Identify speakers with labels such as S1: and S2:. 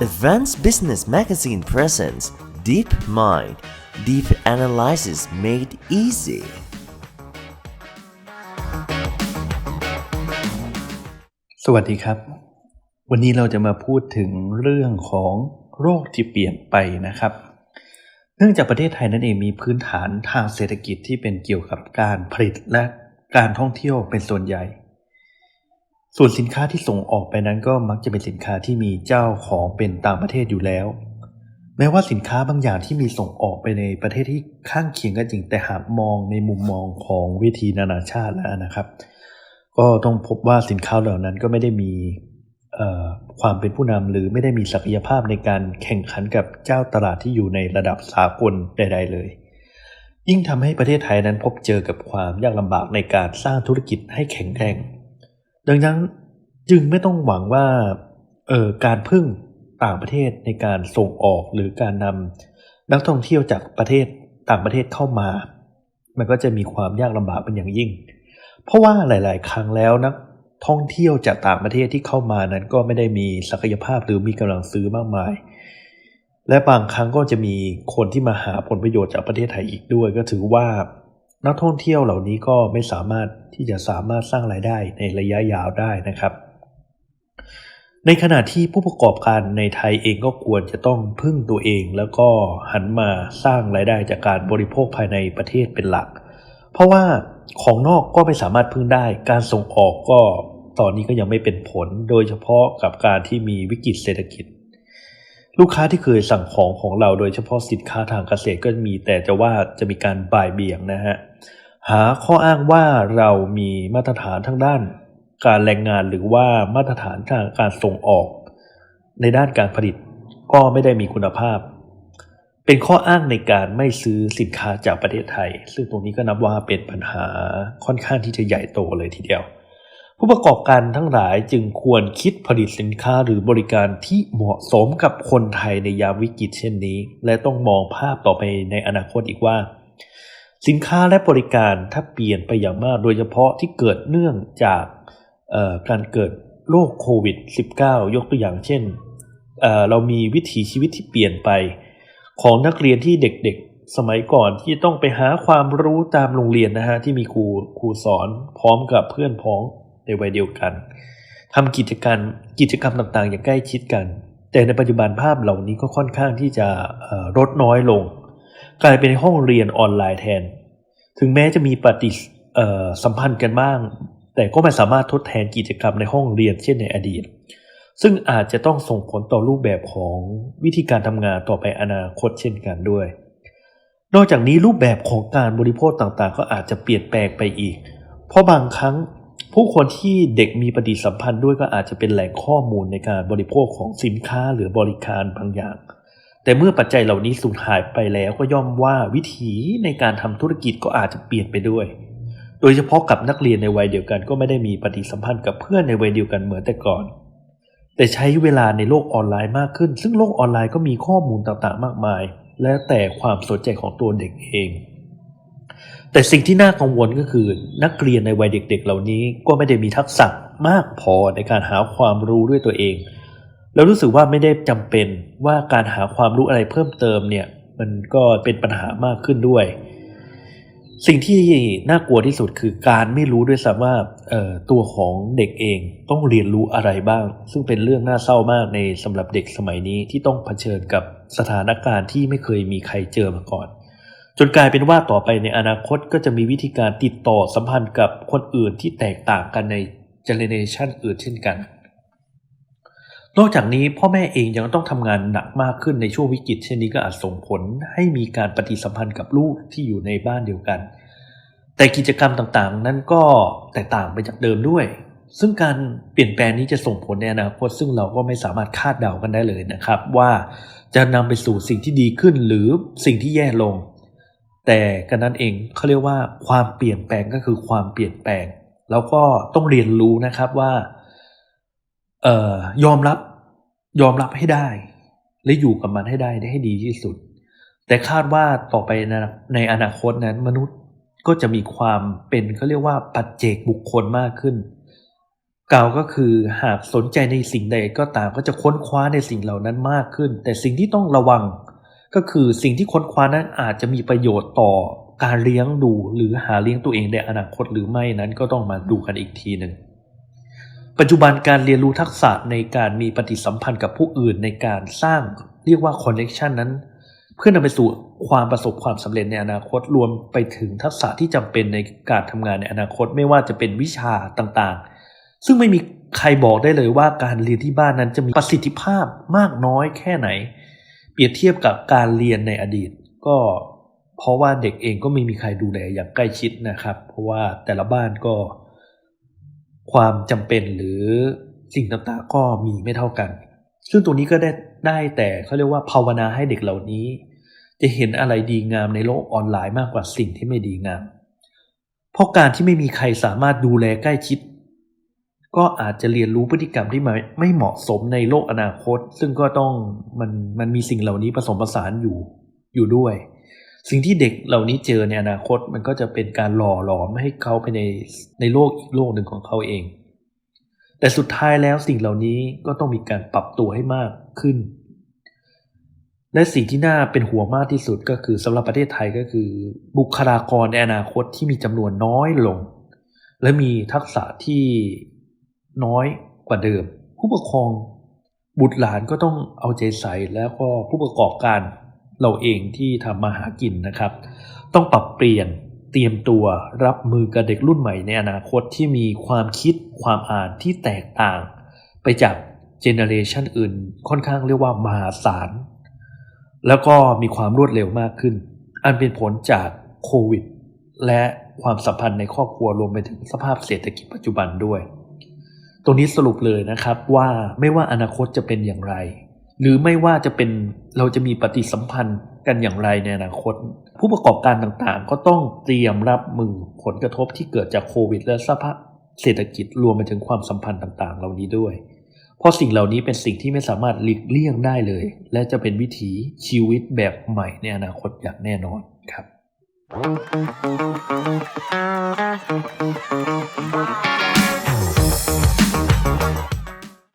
S1: Advanced Business Magazine presents Deep Mind Deep Analysis Made Easy
S2: สวัสดีครับ วันนี้เราจะมาพูดถึงเรื่องของโรคที่เปลี่ยนไปนะครับ เนื่องจากประเทศไทยนั่นเองมีพื้นฐานทางเศรษฐกิจที่เป็นเกี่ยวกับการผลิตและการท่องเที่ยวเป็นส่วนใหญ่ ส่วนสินค้าที่ส่งออกไปนั้นก็มักจะเป็นสินค้าที่มีเจ้าของเป็นต่างประเทศอยู่แล้ว แม้ว่าสินค้าบางอย่างที่มีส่งออกไปในประเทศที่ข้างเคียงกันจริง แต่หากมองในมุมมองของวิธีนานาชาติแล้วนะครับ ก็ต้องพบว่าสินค้าเหล่านั้นก็ไม่ได้มีความเป็นผู้นำหรือไม่ได้มีศักยภาพในการแข่งขันกับเจ้าตลาดที่อยู่ในระดับสากลใด ๆ เลย ยิ่งทำให้ประเทศไทยนั้นพบเจอกับความยากลำบากในการสร้างธุรกิจให้แข็งแกร่ง ดังนั้นจึงไม่ต้องหวังว่าเออการพึ่งต่างประเทศในการส่งออกหรือการนำนักท่องเที่ยวจากประเทศต่างประเทศเข้ามา มันก็จะมีความยากลำบากเป็นอย่างยิ่ง เพราะว่าหลาย ๆ ครั้งแล้วนักท่องเที่ยวจากต่างประเทศที่เข้ามานั้นก็ไม่ได้มีศักยภาพหรือมีกำลังซื้อมากมาย และบางครั้งก็จะมีคนที่มาหาผลประโยชน์จากประเทศไทยอีกด้วย ก็ถือว่า นักท่องเที่ยวเหล่านี้ก็ไม่สามารถที่จะสามารถสร้างรายได้ในระยะยาวได้นะครับ ในขณะที่ผู้ประกอบการในไทยเองก็ควรจะต้องพึ่งตัวเอง แล้วก็หันมาสร้างรายได้จากการบริโภคภายในประเทศเป็นหลัก เพราะว่าของนอกก็ไม่สามารถพึ่งได้ การส่งออกก็ตอนนี้ก็ยังไม่เป็นผล โดยเฉพาะกับการที่มีวิกฤตเศรษฐกิจ ลูกค้าที่เคยสั่งของของเราโดยเฉพาะสินค้าทางเกษตรก็มีแต่จะว่าจะมีการบ่ายเบี่ยงนะฮะ หาข้ออ้างว่าเรามีมาตรฐานทางด้าน การแรงงานหรือว่ามาตรฐานทางการส่งออก ในด้านการผลิตก็ไม่ได้มีคุณภาพ เป็นข้ออ้างในการไม่ซื้อสินค้าจากประเทศไทย ซึ่งตรงนี้ก็นับว่าเป็นปัญหาค่อนข้างที่จะใหญ่โตเลยทีเดียว ผู้ประกอบการทั้งหลายจึงควรคิดผลิตสินค้าหรือบริการที่เหมาะสมกับคนไทยในยามวิกฤตเช่นนี้ และต้องมองภาพต่อไปในอนาคตอีกว่า สินค้าและบริการถ้าเปลี่ยนไปอย่างมากโดยเฉพาะที่เกิดเนื่องจากการเกิดโรคโควิด -19 ยกตัวอย่างเช่นเเรามีวิถีชีวิตที่เปลี่ยนไป ของนักเรียนที่เด็กๆ สมัยก่อนที่ต้องไปหาความรู้ตามโรงเรียนนะฮะที่มีครูครูสอนพร้อมกับเพื่อนพ้องในวัยเดียวกันทำกิจการกิจกรรมต่างๆ อย่างใกล้ชิดกัน แต่ในปัจจุบันภาพเหล่านี้ก็ค่อนข้างที่จะลดน้อยลง กลายเป็นห้องเรียนออนไลน์แทน ถึงแม้จะมีปฏิสัมพันธ์กันบ้าง แต่ก็ไม่สามารถทดแทนกิจกรรมในห้องเรียนเช่นในอดีต ซึ่งอาจจะต้องส่งผลต่อรูปแบบของวิธีการทำงานต่อไปอนาคตเช่นกันด้วย นอกจากนี้รูปแบบของการบริโภคต่างๆ ก็อาจจะเปลี่ยนแปลงไปอีก เพราะบางครั้งผู้คนที่เด็กมีปฏิสัมพันธ์ด้วยก็อาจจะเป็นแหล่งข้อมูลในการบริโภคของสินค้าหรือบริการบางอย่าง แต่เมื่อปัจจัยเหล่านี้สูญหายไปแล้วก็ย่อมว่าวิถีในการทำธุรกิจก็อาจจะเปลี่ยนไปด้วย โดยเฉพาะกับนักเรียนในวัยเดียวกันก็ไม่ได้มีปฏิสัมพันธ์กับเพื่อนในวัยเดียวกันเหมือนแต่ก่อน แต่ใช้เวลาในโลกออนไลน์มากขึ้น ซึ่งโลกออนไลน์ก็มีข้อมูลต่างๆ มากมาย และแต่ความสนใจของตัวเด็กเอง แต่สิ่งที่น่ากังวลก็คือ นักเรียนในวัยเด็ก ๆ เหล่านี้ก็ไม่ได้มีทักษะมากพอในการหาความรู้ด้วยตัวเอง แล้วรู้สึกว่าไม่ได้จำเป็นว่าการหาความรู้อะไรเพิ่มเติมเนี่ย มันก็เป็นปัญหามากขึ้นด้วย สิ่งที่น่ากลัวที่สุดคือการไม่รู้ด้วยซ้ำว่าตัวของเด็กเองต้องเรียนรู้อะไรบ้าง ซึ่งเป็นเรื่องน่าเศร้ามากในสำหรับเด็กสมัยนี้ที่ต้องเผชิญกับสถานการณ์ที่ไม่เคยมีใครเจอมาก่อนจนกลายเป็นว่าต่อไปในอนาคตก็จะมีวิธีการติดต่อสัมพันธ์กับคนอื่นที่แตกต่างกันในเจเนเรชันอื่นเช่นกัน นอกจากนี้พ่อแม่เองยังต้องทำงานหนักมากขึ้นในช่วงวิกฤตเช่นนี้ก็อาจส่งผลให้มีการปฏิสัมพันธ์กับลูกที่อยู่ในบ้านเดียวกัน แต่กิจกรรมต่างๆ นั้นก็แตกต่างไปจากเดิมด้วย ซึ่งการเปลี่ยนแปลงนี้จะส่งผลในอนาคตซึ่งเราก็ไม่สามารถคาดเดากันได้เลยนะครับ ว่าจะนำไปสู่สิ่งที่ดีขึ้นหรือสิ่งที่แย่ลง แต่กันนั้นเองเขาเรียกว่าความเปลี่ยนแปลงก็คือความเปลี่ยนแปลง แล้วก็ต้องเรียนรู้นะครับว่า เอ่อยอมรับยอมรับให้ได้ และอยู่กับมันให้ได้ได้ให้ดีที่สุด แต่คาดว่าต่อไปในในอนาคตนั้นมนุษย์ก็จะมีความเป็นเขาเรียกว่าปัจเจกบุคคลมากขึ้น กล่าวก็คือหากสนใจในสิ่งใดก็ตามก็จะค้นคว้าในสิ่งเหล่านั้นมากขึ้น แต่สิ่งที่ต้องระวัง ก็คือสิ่งที่ค้นคว้านั้นอาจจะมีประโยชน์ต่อการเลี้ยงดูหรือหาเลี้ยงตัวเองในอนาคตหรือไม่นั้นก็ต้องมาดูกันอีกทีหนึ่ง ปัจจุบันการเรียนรู้ทักษะในการมีปฏิสัมพันธ์กับผู้อื่นในการสร้างเรียกว่าคอนเน c ชันนั้น เพื่อนำไปสู่ความประสบความสำเร็จในอนาคตรวมไปถึงทักษะที่จำเป็นในการทำงานในอนาคตไม่ว่าจะเป็นวิชาต่างๆ ซึ่งไม่มีใครบอกได้เลยว่าการเรียนที่บ้านนั้นจะมีประสิทธิภาพมากน้อยแค่ไหน เปรียบเทียบกับการเรียนในอดีต ก็เพราะว่าเด็กเองก็ไม่มีใครดูแลอย่างใกล้ชิดนะครับ เพราะว่าแต่ละบ้านก็ ความจำเป็นหรือสิ่งต่างๆก็มีไม่เท่ากัน ซึ่งตรงนี้ก็ได้ได้แต่เขาเรียกว่าภาวนาให้เด็กเหล่านี้ จะเห็นอะไรดีงามในโลกออนไลน์มากกว่าสิ่งที่ไม่ดีงาม เพราะการที่ไม่มีใครสามารถดูแลใกล้ชิด ก็อาจจะเรียนรู้พฤติกรรมที่ไม่ไม่เหมาะสมในโลกอนาคต ซึ่งก็ต้องมันมันมีสิ่งเหล่านี้ผสมผสานอยู่อยู่ด้วย สิ่งที่เด็กเหล่านี้เจอในอนาคตมันก็จะเป็นการหล่อหลอมให้เขาไปในในโลกอีกโลกหนึ่งของเขาเอง แต่สุดท้ายแล้วสิ่งเหล่านี้ก็ต้องมีการปรับตัวให้มากขึ้น และสิ่งที่น่าเป็นห่วงมากที่สุดก็คือสำหรับประเทศไทยก็คือ บุคลากรในอนาคตที่มีจำนวนน้อยลง และมีทักษะที่น้อยกว่าเดิม ผู้ปกครองบุตรหลานก็ต้องเอาใจใส่แล้วก็ผู้ประกอบการ เราเองที่ทำมาหากินนะครับ ต้องปรับเปลี่ยนเตรียมตัวรับมือกับเด็กรุ่นใหม่ในอนาคตที่มีความคิดความอ่านที่แตกต่าง ไปจากเจเนอเรชันอื่นค่อนข้างเรียกว่ามหาศาล แล้วก็มีความรวดเร็วมากขึ้น อันเป็นผลจากโควิด และความสัมพันธ์ในครอบครัวรวมไปถึงสภาพเศรษฐกิจปัจจุบันด้วย ตรงนี้สรุปเลยนะครับว่าไม่ว่าอนาคตจะเป็นอย่างไร หรือไม่ว่าจะเป็นเราจะมีปฏิสัมพันธ์กันอย่างไรในอนาคต ผู้ประกอบการต่างๆ ก็ต้องเตรียมรับมือผลกระทบที่เกิดจากโควิด และสภาพเศรษฐกิจรวมไปถึงความสัมพันธ์ต่างๆ เหล่านี้ด้วย เพราะสิ่งเหล่านี้เป็นสิ่งที่ไม่สามารถหลีกเลี่ยงได้เลย และจะเป็นวิถีชีวิตแบบใหม่ในอนาคตอย่างแน่นอนครับ
S3: Thank you.